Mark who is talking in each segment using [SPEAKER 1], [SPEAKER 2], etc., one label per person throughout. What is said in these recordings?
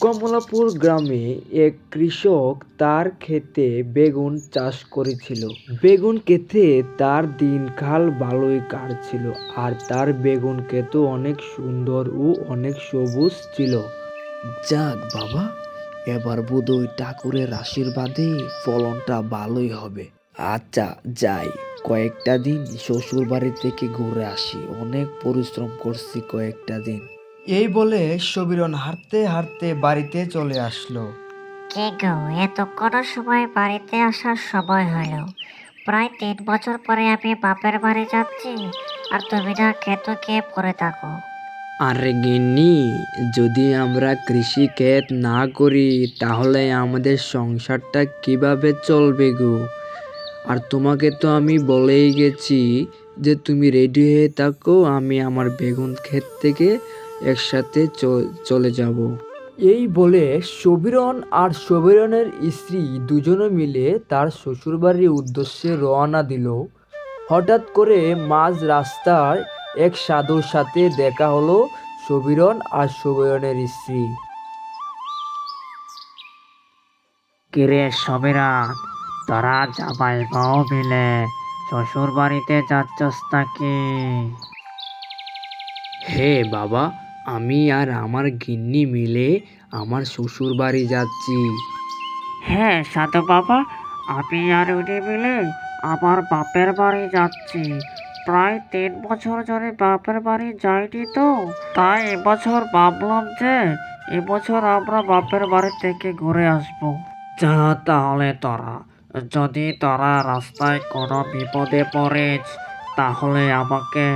[SPEAKER 1] কমলাপুর গ্রামে এক কৃষক তার ক্ষেতে বেগুন চাষ করেছিল। বেগুন ক্ষেতে তার দিনকাল ভালোই কাটছিল আর তার বেগুন ক্ষেত অনেক সুন্দর ও অনেক সবুজ ছিল। যাক বাবা, এবার বোধহয় ঠাকুরের আশীর্বাদে ফলনটা ভালোই হবে। আচ্ছা যাই, কয়েকটা দিন শ্বশুর বাড়ি থেকে ঘুরে আসি। অনেক পরিশ্রম করছি কয়েকটা দিন। এই বলে সবিরন হাঁটতে হাঁটতে বাড়িতে চলে আসলো।
[SPEAKER 2] কে গো এতক্ষণ সময় বাড়িতে আসার সময় হলো। প্রায় তিন বছর পরে আমি বাপের বাড়ি যাচ্ছি আর তুমি না খেতো খেয়ে পড়ে থাকো।
[SPEAKER 1] আরে গিন্নি যদি আমরা কৃষি ক্ষেত না করি তাহলে আমাদের সংসারটা কীভাবে চলবে গো? আর তোমাকে তো আমি বলেই গেছি যে তুমি রেডি হয়ে থাকো আমি আমার বেগুন ক্ষেত থেকে একসাথে চ- চলে যাব। এই বলে সবিরন আর সবিরনের স্ত্রী দুজনে মিলে তার শ্বশুরবাড়ির উদ্দেশ্যে রওনা দিল। হঠাৎ করে মাঝ রাস্তায় এক সাধুর সাথে দেখা হলো সবিরন আর সবিরনের স্ত্রী।
[SPEAKER 3] কিরে সবিরান তারা জামাই বউ মিলে শ্বশুর বাড়িতে যাচ্ছস নাকি?
[SPEAKER 1] হে বাবা আমি আর আমার গিন্নি মিলে আমার শ্বশুর বাড়ি যাচ্ছি।
[SPEAKER 3] হ্যাঁ সাধু বাবা, আমি আর উনি মিলে আমার বাপের বাড়ি যাচ্ছি। প্রায় তিন বছর ধরে বাপের বাড়ি যাইনি তো, তাই এবছর ভাবলাম যে এবছর আমরা বাপের বাড়ি থেকে ঘুরে আসব। যা তাহলে তোরা, যদি তোরা রাস্তায় কোনো বিপদে পড়েছ তাহলে আমাকে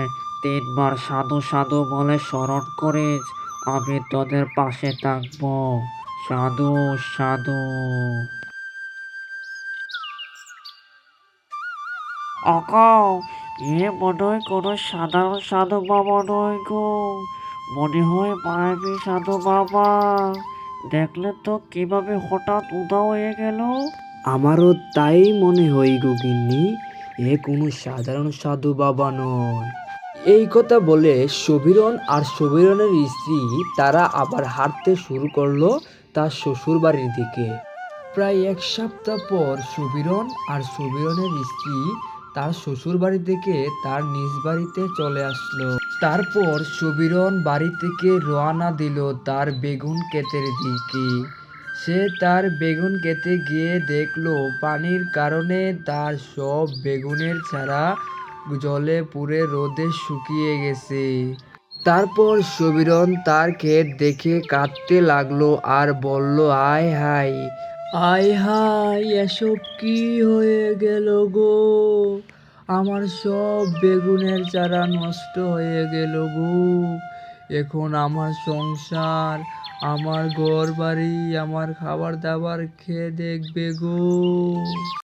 [SPEAKER 3] তিনবার সাধু সাধু বলে স্মরণ করিস আমি তোদের পাশে থাকব। সাধু সাধু। অকা এ মনে হয় কোনো সাধারণ সাধু বাবা নয় গো। মনে হয় মায়াবী সাধু বাবা। দেখলে তো কীভাবে হঠাৎ উদা হয়ে গেল।
[SPEAKER 1] আমারও তাই মনে হয় গো গিন্নি, এ কোনো সাধারণ সাধু বাবা নয়। এই কথা বলে সবিরন আর সবিরনের স্ত্রী তারা আবার হাঁটতে শুরু করল তার শ্বশুর বাড়ির দিকে। প্রায় এক সপ্তাহ পর সবিরন আর সবিরনের স্ত্রী তার শ্বশুর বাড়ি থেকে তার নিজ বাড়িতে চলে আসলো। তারপর সবিরন বাড়ি থেকে রওনা দিল তার বেগুন ক্ষেতের দিকে। সে তার বেগুন খেতে গিয়ে দেখল পানির কারণে তার সব বেগুনের চারা জলে পুড়ে রোদে শুকিয়ে গেছে। তারপর সবিরন তার ক্ষেত দেখে কাঁদতে লাগল আর বলল, আয় হাই আয় হাই এসব কি হয়ে গেল গো? আমার সব বেগুনের চারা নষ্ট হয়ে গেল গো। এখন আমার সংসার, আমার ঘর বাড়ি আমার খাবার দাবার খেয়ে দেখবে গো।